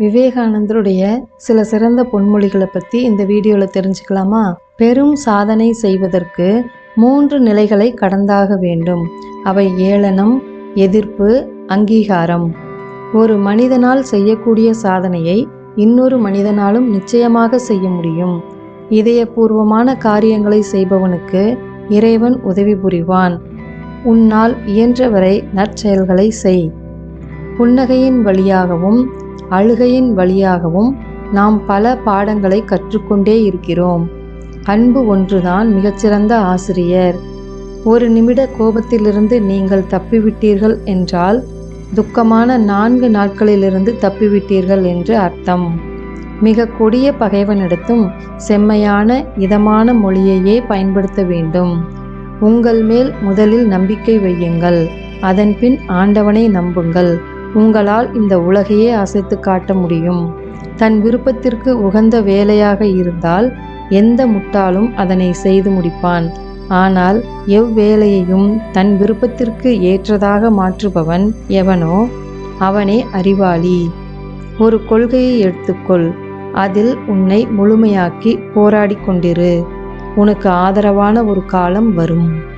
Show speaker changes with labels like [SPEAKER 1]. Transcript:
[SPEAKER 1] விவேகானந்தருடைய சில சிறந்த பொன்மொழிகளை பற்றி இந்த வீடியோவில் தெரிஞ்சுக்கலாமா? பெரும் சாதனை செய்வதற்கு மூன்று நிலைகளை கடந்தாக வேண்டும். அவை ஏளனம் எதிர்ப்பு அங்கீகாரம். ஒரு மனிதனால் செய்யக்கூடிய சாதனையை இன்னொரு மனிதனாலும் நிச்சயமாக செய்ய முடியும். இதயபூர்வமான காரியங்களை செய்பவனுக்கு இறைவன் உதவி புரிவான். உன்னால் இயன்றவரை நற்செயல்களை செய். புன்னகையின் வழியாகவும் அழுகையின் வழியாகவும் நாம் பல பாடங்களை கற்றுக்கொண்டே இருக்கிறோம். அன்பு ஒன்றுதான் மிகச்சிறந்த ஆசிரியர். ஒரு நிமிட கோபத்திலிருந்து நீங்கள் தப்பிவிட்டீர்கள் என்றால் துக்கமான நான்கு நாட்களிலிருந்து தப்பிவிட்டீர்கள் என்று அர்த்தம். மிக கொடிய பகைவனிடத்தும் செம்மையான இதமான மொழியையே பயன்படுத்த வேண்டும். உங்கள் மேல் முதலில் நம்பிக்கை வையுங்கள். அதன்பின் ஆண்டவனை நம்புங்கள். உங்களால் இந்த உலகையே அசைத்து காட்ட முடியும். தன் விருப்பத்திற்கு உகந்த வேலையாக இருந்தால் எந்த முட்டாளும் அதனை செய்து முடிப்பான். ஆனால் எவ்வேலையையும் தன் விருப்பத்திற்கு ஏற்றதாக மாற்றுபவன் எவனோ அவனே அறிவாளி. ஒரு கொள்கையை எடுத்துக்கொள். அதில் உன்னை முழுமையாக்கி போராடி கொண்டிரு. உனக்கு ஆதரவான ஒரு காலம் வரும்.